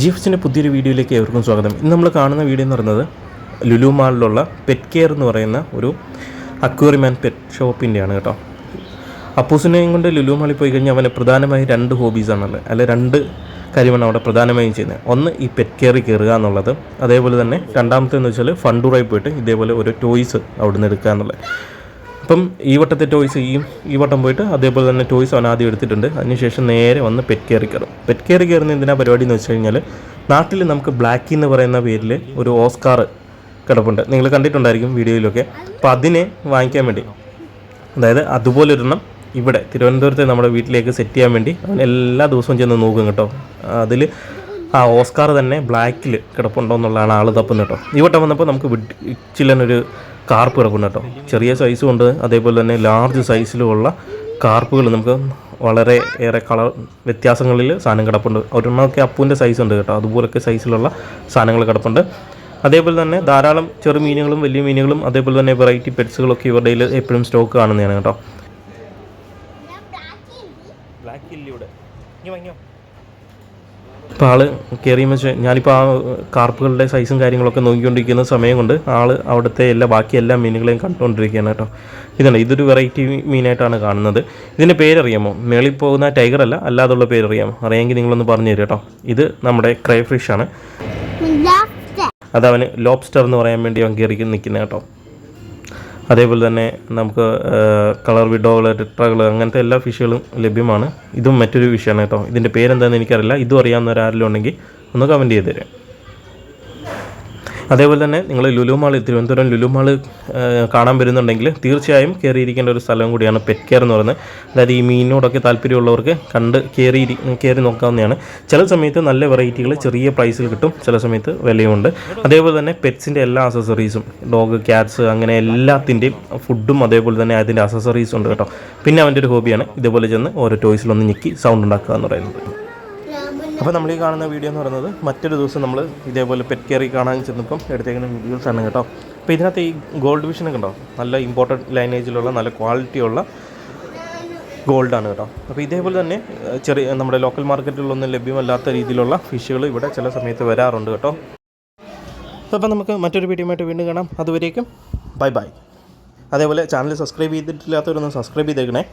ജിഎഫ്സിന്റെ പുതിയൊരു വീഡിയോയിലേക്ക് ഏവർക്കും സ്വാഗതം. ഇന്ന് നമ്മൾ കാണുന്ന വീഡിയോ എന്ന് പറയുന്നത് ലുലു മാളിലുള്ള പെറ്റ് കെയർ എന്ന് പറയുന്ന ഒരു അക്വേറിയം ആൻഡ് പെറ്റ് ഷോപ്പിന്റെയാണ് കേട്ടോ. അപ്പൂസിനെയും കൊണ്ട് ലുലു മാളിൽ പോയി കഴിഞ്ഞാൽ അവന് പ്രധാനമായും രണ്ട് ഹോബീസാണുള്ളത് അല്ലെ രണ്ട് കാര്യമാണ് അവിടെ പ്രധാനമായും ചെയ്യുന്നത്. ഒന്ന് ഈ പെറ്റ് കെയറിൽ കയറുക എന്നുള്ളത്. അതേപോലെ തന്നെ രണ്ടാമത്തെ എന്ന് വെച്ചാൽ ഫണ്ടൂറായി പോയിട്ട് ഇതേപോലെ ഒരു ടോയ്സ് അവിടെ നിന്ന് എടുക്കുക എന്നുള്ളത്. അപ്പം ഈ വട്ടത്തെ ടോയ്സ് ഈ ഈ വട്ടം പോയിട്ട് അതേപോലെ തന്നെ ടോയ്സ് അവൻ ആദ്യം എടുത്തിട്ടുണ്ട്. അതിനുശേഷം നേരെ വന്ന് പെറ്റ് കെയറി. കയറും പെറ്റ് കെയറി കയറുന്ന എന്തിനാ പരിപാടി എന്ന് വെച്ച് കഴിഞ്ഞാൽ നാട്ടിൽ നമുക്ക് ബ്ലാക്കി എന്ന് പറയുന്ന പേരിൽ ഒരു ഓസ്കാർ കിടപ്പുണ്ട്. നിങ്ങൾ കണ്ടിട്ടുണ്ടായിരിക്കും വീഡിയോയിലൊക്കെ. അപ്പോൾ അതിനെ വാങ്ങിക്കാൻ വേണ്ടി. അതായത് അതുപോലെ അതുപോലൊരെണ്ണം ഇവിടെ തിരുവനന്തപുരത്തെ നമ്മുടെ വീട്ടിലേക്ക് സെറ്റ് ചെയ്യാൻ വേണ്ടി അവൻ എല്ലാ ദിവസവും ചെന്ന് നോക്കും കേട്ടോ. അതിൽ ആ ഓസ്കാർ തന്നെ ബ്ലാക്കിൽ കിടപ്പുണ്ടോ എന്നുള്ളതാണ് ആൾ തപ്പുന്നത് കേട്ടോ. ഈ വട്ടം വന്നപ്പോൾ നമുക്ക് ചില്ലനൊരു കാർപ്പ് കിടക്കുന്നു കേട്ടോ. ചെറിയ സൈസും ഉണ്ട്. അതേപോലെ തന്നെ ലാർജ് സൈസിലുമുള്ള കാർപ്പുകൾ നമുക്ക് വളരെ ഏറെ കളർ വ്യത്യാസങ്ങളിൽ സാധനം കിടപ്പുണ്ട്. ഒരെണ്ണമൊക്കെ അപ്പൂന്റെ സൈസ് ഉണ്ട് കേട്ടോ. അതുപോലൊക്കെ സൈസിലുള്ള സാധനങ്ങൾ കിടപ്പുണ്ട്. അതേപോലെ തന്നെ ധാരാളം ചെറു മീനുകളും വലിയ മീനുകളും അതേപോലെ തന്നെ വെറൈറ്റി പെറ്റ്സുകളൊക്കെ ഇവരുടെ കയ്യിൽ എപ്പോഴും സ്റ്റോക്ക് കാണുന്നതാണ് കേട്ടോ. ബ്ലാക്ക് ഇല്ലിയുടെ ഇപ്പോൾ ആൾ കയറി വെച്ച് ഞാനിപ്പോൾ ആ കാർപ്പുകളുടെ സൈസും കാര്യങ്ങളൊക്കെ നോക്കിക്കൊണ്ടിരിക്കുന്ന സമയം കൊണ്ട് ആൾ അവിടുത്തെ എല്ലാ ബാക്കി എല്ലാ മീനുകളെയും കണ്ടുകൊണ്ടിരിക്കുകയാണ് കേട്ടോ. ഇതാണ് ഇതൊരു വെറൈറ്റി മീനായിട്ടാണ് കാണുന്നത്. ഇതിന്റെ പേരറിയാമോ? മേളിൽ പോകുന്ന ടൈഗർ അല്ല അല്ലാതുള്ള പേരറിയാമോ? അറിയാമെങ്കിൽ നിങ്ങളൊന്ന് പറഞ്ഞു തരും കേട്ടോ ഇത് നമ്മുടെ ക്രൈ ഫിഷാണ് അതവന് ലോബ്സ്റ്റർ എന്ന് പറയാൻ വേണ്ടി അവൻ കയറി നിൽക്കുന്നത് കേട്ടോ. അതേപോലെ തന്നെ നമുക്ക് കളർ വിഡോകൾ ടെട്രകൾ അങ്ങനത്തെ എല്ലാ ഫിഷുകളും ലഭ്യമാണ്. ഇതും മറ്റൊരു ഫിഷാണ് കേട്ടോ. ഇതിന്റെ പേരെന്താണെന്ന് എനിക്കറിയില്ല. ഇതും അറിയാവുന്നവരാരെങ്കിലും ഉണ്ടെങ്കിൽ ഒന്ന് കമന്റ് ചെയ്ത് തരാം അതേപോലെ തന്നെ നിങ്ങൾ ലുലു മാൾ തിരുവനന്തപുരം ലുലു മാൾ കാണാൻ വരുന്നുണ്ടെങ്കിൽ തീർച്ചയായും കയറിയിരിക്കേണ്ട ഒരു സ്ഥലം കൂടിയാണ് പെറ്റ് കെയർ എന്ന് പറയുന്നത്. അതായത് ഈ മീനിനോടൊക്കെ താല്പര്യമുള്ളവർക്ക് കണ്ട് കയറി കയറി നോക്കാവുന്നതാണ്. ചില സമയത്ത് നല്ല വെറൈറ്റികൾ ചെറിയ പ്രൈസിൽ കിട്ടും. ചില സമയത്ത് വിലയുമുണ്ട് അതേപോലെ തന്നെ പെറ്റ്സിന്റെ എല്ലാ അസസറീസും ഡോഗ് ക്യാറ്റ്സ് അങ്ങനെ എല്ലാത്തിന്റെയും ഫുഡും അതേപോലെ തന്നെ അതിന്റെ അസസറീസും ഉണ്ട് കേട്ടോ. പിന്നെ അവന്റെ ഒരു ഹോബിയാണ് ഇതേപോലെ ചെന്ന് ഓരോ ടോയ്സിലൊന്ന് ഞെക്കി സൗണ്ട് ഉണ്ടാക്കുക എന്ന് പറയുന്നത്. അപ്പോൾ നമ്മൾ ഈ കാണുന്ന വീഡിയോ എന്ന് പറയുന്നത് മറ്റൊരു ദിവസം നമ്മൾ ഇതേപോലെ പെറ്റ് കെയറി കാണാൻ ചെന്നപ്പം എടുത്തേക്കുന്ന വീഡിയോസ് ആണ് കേട്ടോ. അപ്പോൾ ഇതിനകത്ത് ഈ ഗോൾഡ് വിഷനൊക്കെ ഉണ്ടോ? നല്ല ഇമ്പോർട്ടന്റ് ലൈനേജിലുള്ള നല്ല ക്വാളിറ്റിയുള്ള ഗോൾഡാണ് കേട്ടോ. അപ്പോൾ ഇതേപോലെ തന്നെ ചെറിയ നമ്മുടെ ലോക്കൽ മാർക്കറ്റിലൊന്നും ലഭ്യമല്ലാത്ത രീതിയിലുള്ള ഫിഷുകൾ ഇവിടെ ചില സമയത്ത് വരാറുണ്ട് കേട്ടോ. അപ്പോൾ നമുക്ക് മറ്റൊരു വീഡിയോയുമായിട്ട് വീണ്ടും കാണാം. അതുവരേക്കും ബൈ ബൈ അതേപോലെ ചാനൽ സബ്സ്ക്രൈബ് ചെയ്തിട്ടില്ലാത്തവരൊന്ന് സബ്സ്ക്രൈബ് ചെയ്തേക്കണേ.